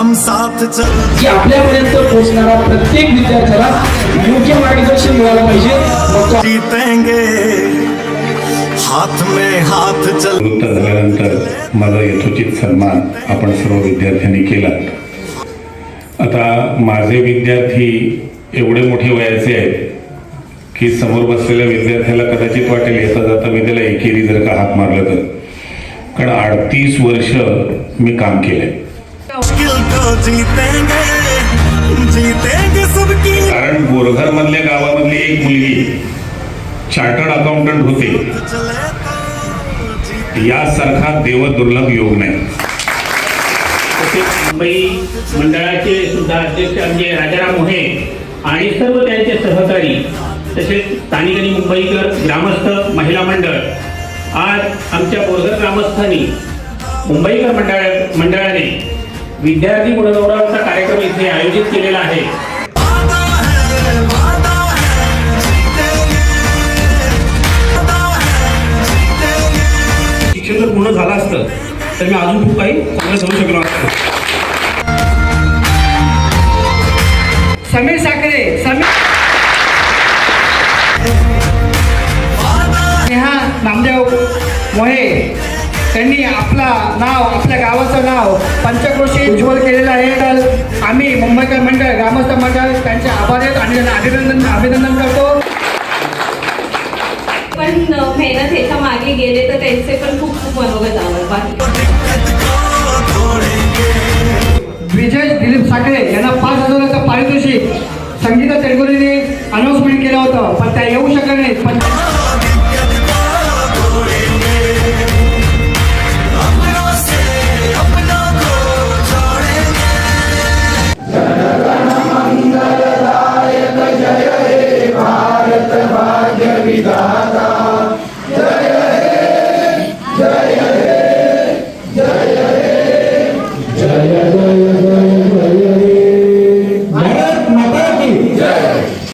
हम साथ चल। की आपल्यापर्यंत पोहोचणारा प्रत्येक विद्यार्थ्याला योग्य मार्गदर्शन मिळालं पाहिजे. जीतेंगे। हाथ में हाथ चल। निवृत्त झाल्यानंतर माझा यथोचित सन्मान आपण सर्व विद्यार्थ्यांनी केला. आता माझे विद्यार्थी एवढे मोठे वयाचे आहेत की समोर बसलेल्या विद्यार्थ्याला कदाचित वाटेल येता जाता मी त्याला एकेरी जर का हात मारलं तर. कारण अडतीस वर्ष मी काम केलंय. मुश्किल को जीतेंगे जीतेंगे सबकी। कारण बोरघर मधल्या गावामधली एक मुलगी चार्टर्ड अकाउंटंट होते. यासारखा देवदुर्लभ योग नाही. तसेच मुंबई मंडळाचे सुद्धा अध्यक्ष आमचे राजाराम मोहे आणि सर्व त्यांचे सहकारी तसेच स्थानिक आणि मुंबईकर ग्रामस्थ महिला मंडळ आज आमच्या बोरघर ग्रामस्थांनी मुंबईकर मंडळ मंडळाने विद्यार्थी गुणगौरवाचा कार्यक्रम इथे आयोजित केलेला आहे. शिक्षण जर पूर्ण झालं असतं तर मी अजून खूप काही चांगलं करू शकलो असतो. समीर साखरे समीर. नेहा नामदेव मोहे. त्यांनी आपला नाव आपल्या गावाचं नाव पंचक्रोशी उज्ज्वल केलेलं आहे. तर आम्ही मुंबईकर मंडळ ग्रामस्थ मंडळ त्यांचे आभार आहेत आणि त्यांना अभिनंदन अभिनंदन करतो. पण मेहनत ह्याच्या मागे गेले तर त्यांचे पण खूप खूप मनोगत विजय दिलीप साखरे यांना पाच हजाराचं पारितोषिक संगीता तेलगुरीने अनाऊन्समेंट केलं होतं पण त्या येऊ शकल्या नाहीत. पण जय